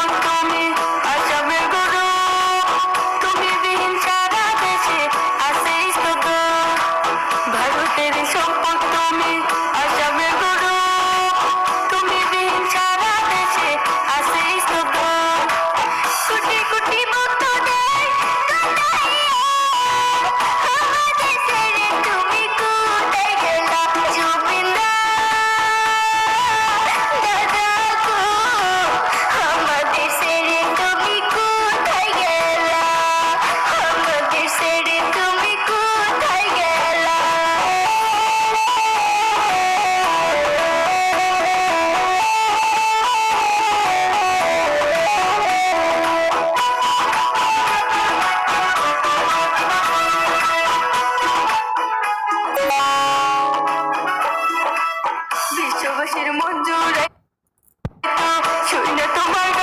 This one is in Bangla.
Cuanto বিশ্ববাসীর মঞ্জুর শুনে তোমার